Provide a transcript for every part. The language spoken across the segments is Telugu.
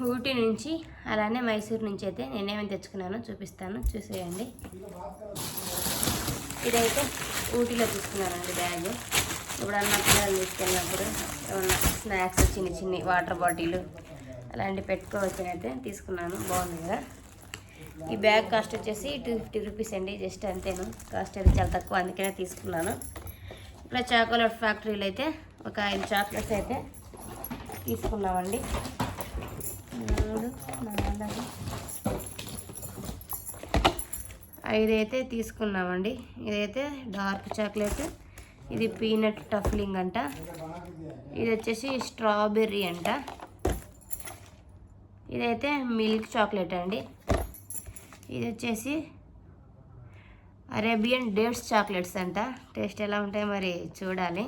ఊటీ నుంచి అలానే మైసూర్ నుంచి అయితే నేనేమేమి తెచ్చుకున్నానో చూపిస్తాను. చూసేయండి. ఇదైతే ఊటీలో తీసుకున్నానండి బ్యాగ్. ఇప్పుడన్నా పిల్లలు తీసుకెళ్ళినప్పుడు ఏమన్నా స్నాక్స్ చిన్న చిన్ని వాటర్ బాటిల్ అలాంటివి పెట్టుకోవచ్చు అయితే తీసుకున్నాను. బాగుంది కదా? ఈ బ్యాగ్ కాస్ట్ వచ్చేసి టూ ఫిఫ్టీ రూపీస్ అండి. జస్ట్ అంతేను. కాస్ట్ అయితే చాలా తక్కువ. అందుకనే తీసుకున్నాను. ఇక్కడ చాకోలెట్ ఫ్యాక్టరీలో అయితే ఒక ఐదు చాక్లెట్స్ అయితే తీసుకున్నామండి. మూడు నాలుగు. ఐదైతే తీసుకున్నామండి. ఇదైతే డార్క్ చాక్లెట్. ఇది పీనట్ టఫ్లింగ్ అంట. ఇది వచ్చేసి స్ట్రాబెర్రీ అంట. ఇదైతే మిల్క్ చాక్లెట్ అండి. ఇది వచ్చేసి అరేబియన్ డేట్స్ చాక్లెట్స్ అంట. టేస్ట్ ఎలా ఉంటాయి మరి చూడాలి.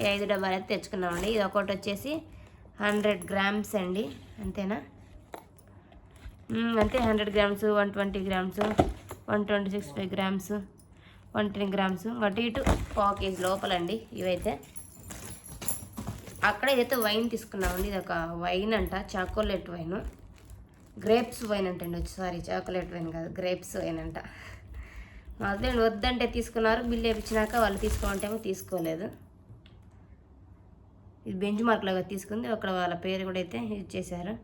ఈ ఐదు డబ్బాలు అయితే తెచ్చుకున్నామండి. ఇది ఒకటి వచ్చేసి హండ్రెడ్ గ్రామ్స్ అండి అంతేనా? అంతే hundred grams one twenty grams one twenty six five grams one ten grams అటు ఇటు పావు కేజీ లోపలండి ఇవైతే. అక్కడ ఏదైతే వైన్ తీసుకున్నామండి ఇది ఒక వైన్ అంట చాకోలెట్ వైన్. గ్రేప్స్ వైన్ అంటండి సారీ చాకోలెట్ వైన్ కాదు గ్రేప్స్ వైన్ అంట. మా హస్బెండ్ వద్దంటే తీసుకున్నారు బిల్లు వేయించినాక వాళ్ళు తీసుకోమంటేమో తీసుకోలేదు. ఇది బెంచ్ మార్క్ లాగా తీసుకుంది. అక్కడ వాళ్ళ పేరు కూడా అయితే యూజ్ చేశారు.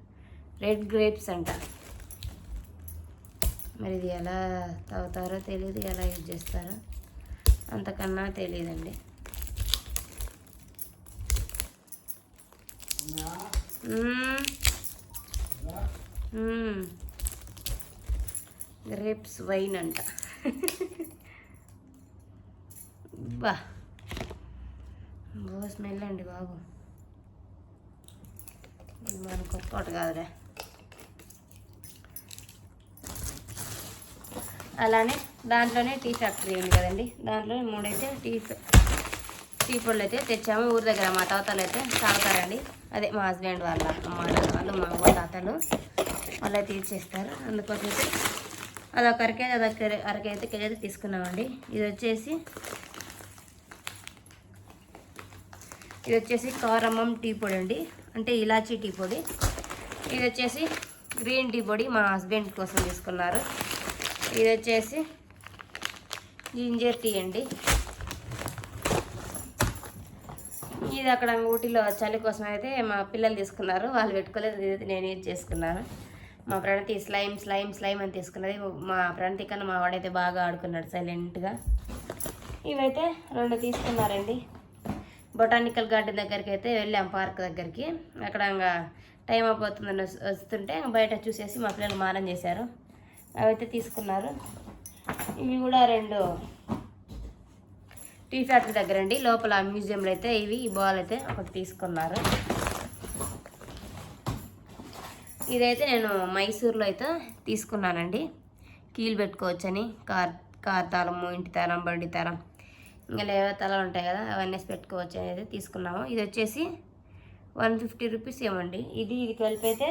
రెడ్ గ్రేప్స్ అంట. మరి ఇది ఎలా తాగుతారో తెలియదు ఎలా యూజ్ చేస్తారో అంతకన్నా తెలియదండి గ్రేప్స్ వైన్ అంట. బా. బో స్మెల్ అండి బాబు. మనకు ఒక్కటి కాదులే. అలానే దాంట్లోనే టీ ఫ్యాక్టరీ ఉంది కదండి. దాంట్లో మూడైతే టీ టీ పొడులు అయితే తెచ్చాము. ఊరి దగ్గర మా తాతలు అయితే తాగుతారండి. అదే మా హస్బెండ్ వాళ్ళ అమ్మ వాళ్ళు మా అమ్మ తాతలు వాళ్ళే తీర్చేస్తారు. అందుకోసం అయితే అదొక అరకేజీ అదొక అరకేజీ కేజీ అయితే తీసుకున్నామండి. ఇది వచ్చేసి ఇది వచ్చేసి కారమ్మం టీ పొడి అండి. అంటే ఇలాచీ టీ పొడి. ఇది వచ్చేసి గ్రీన్ టీ పొడి మా హస్బెండ్ కోసం తీసుకున్నారు. ఇది వచ్చేసి జింజర్ టీ అండి. ఇది అక్కడ ఊటీలో చలి కోసం అయితే మా పిల్లలు తీసుకున్నారు. వాళ్ళు పెట్టుకోలేదు. ఇది నేను యూజ్ చేసుకున్నాను. మా ప్రణతి స్లైమ్ స్లైమ్ స్లైమ్ అని తీసుకున్నది. మా ప్రణతి కన్నా మా వాడైతే బాగా ఆడుకున్నాడు సైలెంట్గా. ఇవైతే రెండు తీసుకున్నారండి. బొటానికల్ గార్డెన్ దగ్గరికి అయితే వెళ్ళాం పార్క్ దగ్గరికి. అక్కడ ఇంకా టైం అయిపోతుందని వస్తుంటే బయట చూసేసి మా పిల్లలు మారం చేశారు. అవైతే తీసుకున్నారు. ఇవి కూడా రెండు టీ ఫ్యాక్టరీ దగ్గర అండి. లోపల మ్యూజియంలో అయితే ఇవి ఈ బాల్ అయితే ఒకటి తీసుకున్నారు. ఇదైతే నేను మైసూర్లో అయితే తీసుకున్నానండి. కీలు పెట్టుకోవచ్చని కార్ కార్ తాళము ఇంటి తాళం బండి తాళం. ఇంకా లేవో తలాలు ఉంటాయి కదా అవన్నీ పెట్టుకోవచ్చు అనేది తీసుకున్నాము. ఇది వచ్చేసి వన్ ఫిఫ్టీ రూపీస్ ఏమండి ఇది ఇది కలిపి అయితే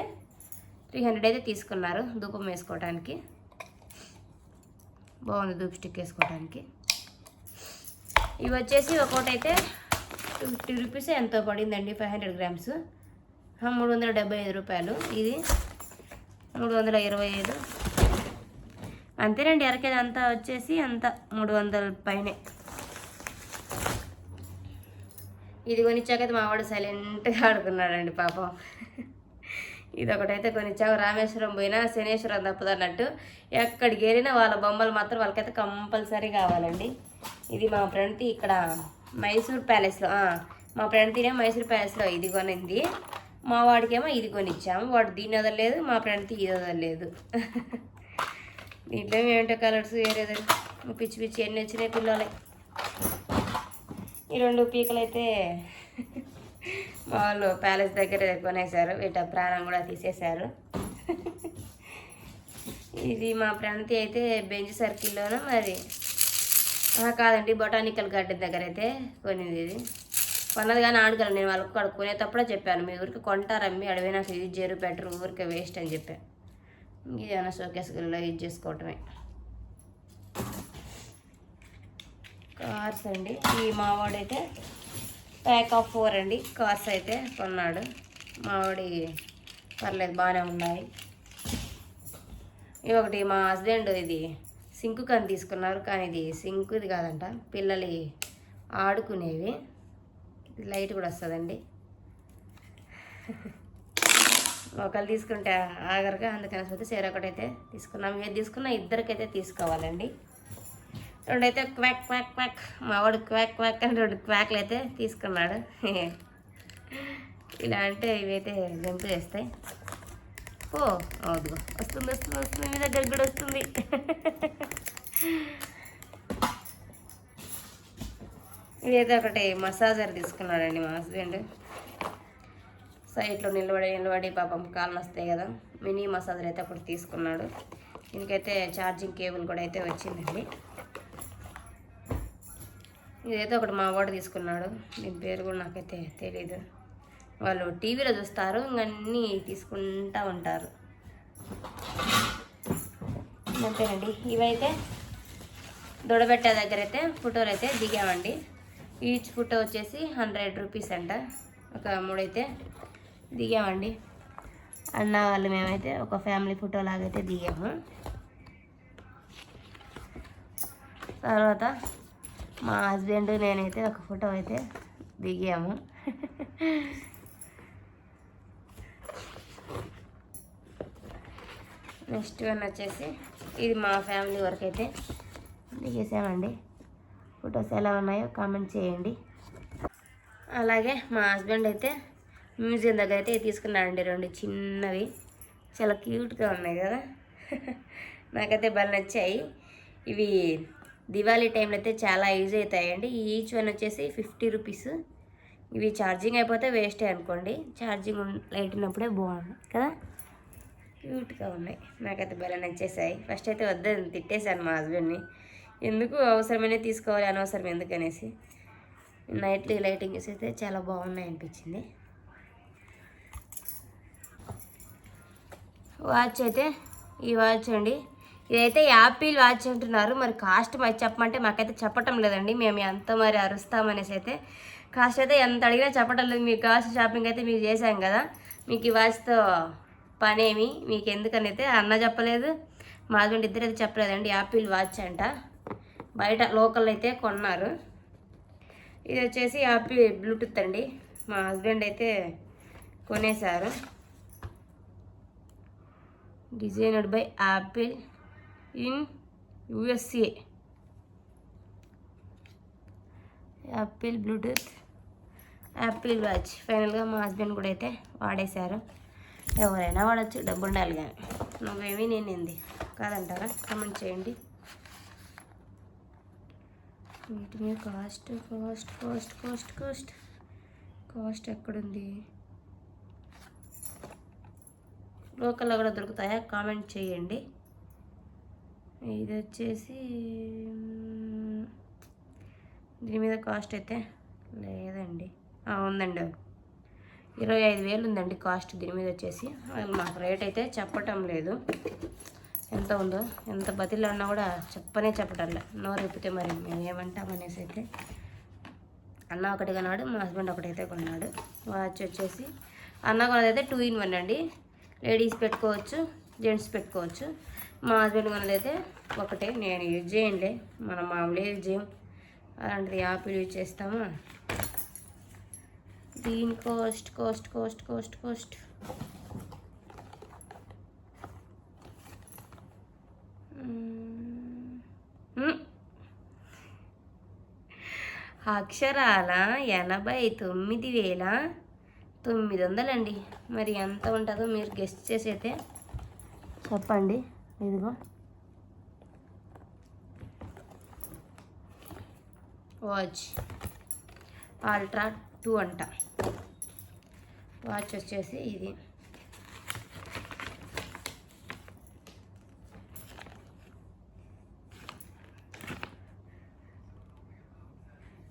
త్రీ హండ్రెడ్ అయితే తీసుకున్నారు ధూపం వేసుకోవడానికి బాగుంది ధూప్ స్టిక్ వేసుకోవడానికి ఇవి వచ్చేసి ఒకటి అయితే టూ ఫిఫ్టీ రూపీస్ ఎంతో పడిందండి ఫైవ్ హండ్రెడ్ గ్రామ్స్ మూడు వందల డెబ్బై ఐదు రూపాయలు. ఇది మూడు వందల ఇరవై ఐదు. అంతేనండి అరకేది అంతా వచ్చేసి అంత మూడు వందల పైనే. ఇది కొనిచ్చాకైతే మా వాడు సైలెంట్గా ఆడుకున్నాడండి పాపం. ఇది ఒకటైతే కొనిచ్చాము. రామేశ్వరం పోయినా శనేశ్వరం తప్పదన్నట్టు ఎక్కడికి వెళ్ళినా వాళ్ళ బొమ్మలు మాత్రం వాళ్ళకైతే కంపల్సరీ కావాలండి. ఇది మా ఫ్రెండ్ది ఇక్కడ మైసూర్ ప్యాలెస్లో మా ఫ్రెండ్తినే మైసూర్ ప్యాలెస్లో ఇది కొనింది. మా వాడికేమో ఇది కొనిచ్చాము. వాడు దీన్ని వదలలేదు మా ఫ్రెండ్కి ఇది వదలలేదు. దీంట్లో ఏమిటో కలర్స్ వేరేది పిచ్చి పిచ్చి ఎన్ని వచ్చినాయి పిల్లలే. ఈ రెండు పీకలు అయితే వాళ్ళు ప్యాలెస్ దగ్గర కొనేశారు. వీట ప్రాణం కూడా తీసేశారు. ఇది మా ప్రాంతి అయితే బెంచ్ సర్కిల్లోనూ మరి కాదండి బొటానికల్ గార్డెన్ దగ్గర అయితే కొనింది ఇది. కొన్నది కానీ ఆడగలను నేను వాళ్ళకి అక్కడ కొనేటప్పుడే చెప్పాను. మీ ఊరికి కొంటారమ్మి అడవి నాకు యూజ్ చేయరు బెటర్ ఊరికే వేస్ట్ అని చెప్పాను ఇది షోకేస్ గల్లో యూజ్ చేసుకోవటమే. కార్స్ అండి. ఈ మావాడైతే ప్యాక్ ఆఫ్ ఫోర్ అండి. కార్స్ అయితే కొన్నాడు. మావాడి పర్లేదు బాగానే ఉన్నాయి. ఇది ఒకటి మా హస్బెండ్ ఇది సింక్ కని తీసుకున్నారు. కానీ ఇది సింక్ ఇది కాదంట. పిల్లలు ఆడుకునేవి. లైట్ కూడా వస్తుందండి. ఒకళ్ళు తీసుకుంటే ఆగరుగా అందుకని పోతే ఒకటైతే తీసుకున్నాం. ఏది తీసుకున్నా ఇద్దరికైతే తీసుకోవాలండి. రెండైతే క్వాక్ క్వాక్ క్వాక్. మా వాడు క్వాక్ క్వాక్ అని రెండు క్వాక్లు అయితే తీసుకున్నాడు. ఇలా అంటే ఇవైతే జంపు చేస్తాయి ఓ అవుదుగో వస్తుంది వస్తుంది వస్తుంది. మీ దగ్గర కూడా వస్తుంది. ఇదైతే ఒకటి మసాజర్ తీసుకున్నాడండి మా హస్బెండ్. సైట్లో నిలబడి నిలబడి పాపం కాళ్ళు వస్తాయి కదా. మినీ మసాజర్ అయితే అప్పుడు తీసుకున్నాడు. దీనికైతే ఛార్జింగ్ కేబుల్ కూడా అయితే వచ్చిందండి. ఇదైతే ఒకటి మా వాడు తీసుకున్నాడు. దీని పేరు కూడా నాకైతే తెలీదు. వాళ్ళు టీవీలో చూస్తారు ఇవన్నీ తీసుకుంటా ఉంటారు. అంతేనండి. ఇవైతే దొడబెట్టే దగ్గర అయితే ఫోటోలు అయితే దిగామండి. ఈచ్ ఫోటో వచ్చేసి హండ్రెడ్ రూపీస్ అంట. ఒక మూడైతే దిగామండి. అన్న వాళ్ళు మేమైతే ఒక ఫ్యామిలీ ఫోటో లాగైతే దిగాము. తర్వాత మా హస్బెండ్ నేనైతే ఒక ఫోటో అయితే దిగాము. నెక్స్ట్ వన్ వచ్చేసి ఇది మా ఫ్యామిలీ వరకు అయితే. దిగేసామండి. ఫొటోస్ ఎలా ఉన్నాయో కామెంట్ చేయండి. అలాగే మా హస్బెండ్ అయితే మ్యూజియం దగ్గర అయితే తీసుకున్నాడండి రెండు చిన్నవి. చాలా క్యూట్గా ఉన్నాయి కదా. నాకైతే బాగా నచ్చాయి. ఇవి దివాళీ టైంలో అయితే చాలా యూజ్ అవుతాయండి. ఈచ్ వన్ వచ్చేసి ఫిఫ్టీ రూపీస్. ఇవి ఛార్జింగ్ అయిపోతే వేస్టే అనుకోండి. ఛార్జింగ్ లైట్ ఉన్నప్పుడే బాగుంది కదా. క్యూట్గా ఉన్నాయి. నాకైతే భలే నచ్చేసాయి. ఫస్ట్ అయితే వద్దని తిట్టేశాను మా హస్బెండ్ని. ఎందుకు అవసరమైన తీసుకోవాలి అనవసరం ఎందుకనేసి. నైట్లీ లైటింగ్స్ అయితే చాలా బాగున్నాయి అనిపించింది. వాచ్ అయితే ఈ వాచ్ అండి. ఇదైతే యాపిల్ వాచ్ అంటున్నారు. మరి కాస్ట్ మరి చెప్పమంటే మాకైతే చెప్పటం లేదండి. మేము ఎంత మరి అరుస్తామనేసి అయితే కాస్ట్ అయితే ఎంత అడిగినా చెప్పటం లేదు. మీకు కాస్ట్ షాపింగ్ అయితే మీకు చేశాం కదా. మీకు ఈ వాచ్తో పనేమి? మీకు ఎందుకని అయితే అన్న చెప్పలేదు. మా హస్బెండ్ ఇద్దరు అయితే చెప్పలేదండి. యాపిల్ వాచ్ అంట. బయట లోకల్ అయితే కొన్నారు. ఇది వచ్చేసి యాపిల్ బ్లూటూత్ అండి. మా హస్బెండ్ అయితే కొనేశారు. Designed by Apple. In USA. Apple Bluetooth. Apple watch. ఫైనల్గా మా హస్బెండ్ కూడా అయితే వాడేశారు. ఎవరైనా వాడచ్చు డబ్బు ఉండాలి కానీ. నువ్వేమీ నేనేంది కాదంటారా? కమెంట్ చేయండి. వీటి మీద cost cost cost cost cost. Cost ఎక్కడుంది? లోకల్లో కూడా దొరుకుతాయా? కామెంట్ చేయండి. ఇది వచ్చేసి దీని మీద కాస్ట్ అయితే లేదండి. ఉందండి ఇరవై ఐదు వేలు ఉందండి కాస్ట్ దీని మీద వచ్చేసి. వాళ్ళు మాకు రేట్ అయితే చెప్పటం లేదు. ఎంత ఉందో ఎంత బతిలో ఉన్నా కూడా చెప్పనే చెప్పటంలే నోరు విప్పితే మరి మేము ఏమంటాం అనేసి అయితే అన్న ఒకటి కొన్నాడు మా హస్బెండ్ ఒకటైతే కొన్నాడు. వాచ్ వచ్చేసి అన్న కొన్నదైతే టూ ఇన్ వన్ అండి. లేడీస్ పెట్టుకోవచ్చు జెంట్స్ పెట్టుకోవచ్చు. మా హస్బెండ్ కొన్నదైతే ఒకటే నేను యూజ్ చేయండి మనం మామూలుగా యూజ్ చేయం అలాంటిది యాపిల్ యూజ్ చేస్తామా. దీని cost cost cost cost cost అక్షరాల ఎనభై తొమ్మిది వేల తొమ్మిది వందలండి. మరి ఎంత ఉంటుందో మీరు గెస్ట్ చేసి అయితే చెప్పండి. ఇదిగో. వాచ్. అల్ట్రా టూ అంట. వాచ్ వచ్చేసి ఇది.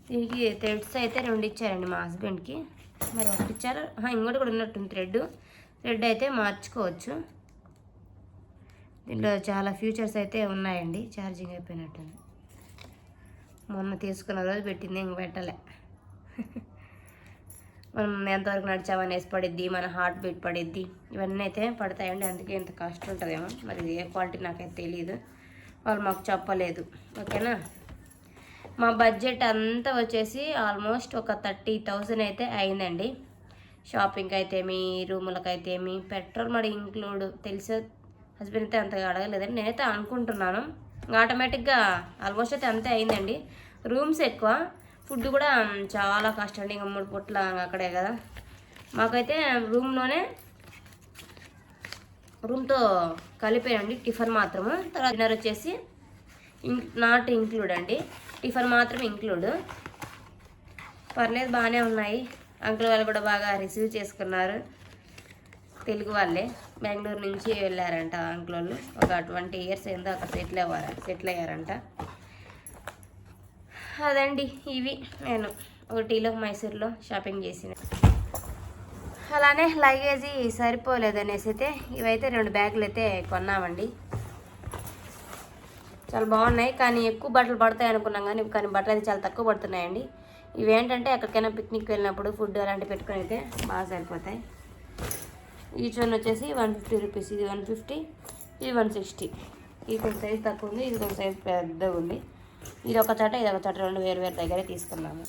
దీనికి థ్రెడ్స్ అయితే రెండు ఇచ్చారండి మా హస్బెండ్కి మరి ఒకటి ఇచ్చారు. ఇంకోటి కూడా ఉన్నట్టుంది థ్రెడ్ థ్రెడ్ అయితే మార్చుకోవచ్చు. దీంట్లో చాలా ఫ్యూచర్స్ అయితే ఉన్నాయండి. ఛార్జింగ్ అయిపోయినట్టుంది. మొన్న తీసుకున్న రోజు పెట్టింది ఇంక పెట్టలే. మనం ఎంతవరకు నడిచామనేసి పడిద్ది మన హార్ట్ బీట్ పడిద్ది ఇవన్నీ అయితే పడతాయండి. అందుకే ఇంత కాస్ట్ ఉంటుందేమో. మరి ఇది ఏ క్వాలిటీ నాకైతే తెలియదు వాళ్ళు మాకు చెప్పలేదు. ఓకేనా? మా బడ్జెట్ అంతా వచ్చేసి ఆల్మోస్ట్ ఒక థర్టీ థౌజండ్ అయితే అయిందండి. షాపింగ్ అయితేమి రూములకైతేమి పెట్రోల్ మరి ఇంక్లూడ్ తెలిసే హస్బెండ్ అయితే అంతగా అడగలేదండి. నేనైతే అనుకుంటున్నాను. ఆటోమేటిక్గా ఆల్మోస్ట్ అయితే అంతే అయిందండి. రూమ్స్ ఎక్కువ. ఫుడ్ కూడా చాలా కష్టం అండి ఇంకా మూడు పూట్ల అక్కడే కదా. మాకైతే రూమ్లోనే రూమ్తో కలిపేయండి. టిఫిన్ మాత్రము. తర్వాత డిన్నర్ వచ్చేసి ఇన్ నాట్ ఇంక్లూడ్ అండి. టిఫిన్ మాత్రం ఇంక్లూడ్. పర్లేదు బాగానే ఉన్నాయి. అంకుల్ వాళ్ళు కూడా బాగా రిసీవ్ చేసుకున్నారు. తెలుగు వాళ్ళే. బెంగళూరు నుంచి వెళ్ళారంట అంకుల్ వాళ్ళు ఒక ట్వంటీ ఇయర్స్ ఏందో అక్కడ సెటిల్ అవ్వారు సెటిల్ అయ్యారంట. అదండి ఇవి. నేను ఊటీలో మైసూర్లో షాపింగ్ చేసిన. అలానే లగేజీ సరిపోలేదు అనేసి అయితే ఇవైతే రెండు బ్యాగులు అయితే కొన్నామండి. చాలా బాగున్నాయి కానీ ఎక్కువ బట్టలు పడతాయి అనుకున్నాం కానీ కానీ బట్టలు అయితే చాలా తక్కువ పడుతున్నాయండి. ఇవేంటంటే ఎక్కడికైనా పిక్నిక్ వెళ్ళినప్పుడు ఫుడ్ అలాంటివి పెట్టుకొని అయితే బాగా సరిపోతాయి. ఈచ్ వన్ వచ్చేసి వన్ ఫిఫ్టీ రూపీస్ ఇది వన్ ఫిఫ్టీ ఇది వన్ సిక్స్టీ. ఇది కొంచెం సైజ్ తక్కువ ఉంది ఇది కొంచెం సైజ్ పెద్దగా ఉంది ఇది ఒక చట ఇది ఒక చట రెండు వేరు వేరు దగ్గరే తీసుకున్నాము.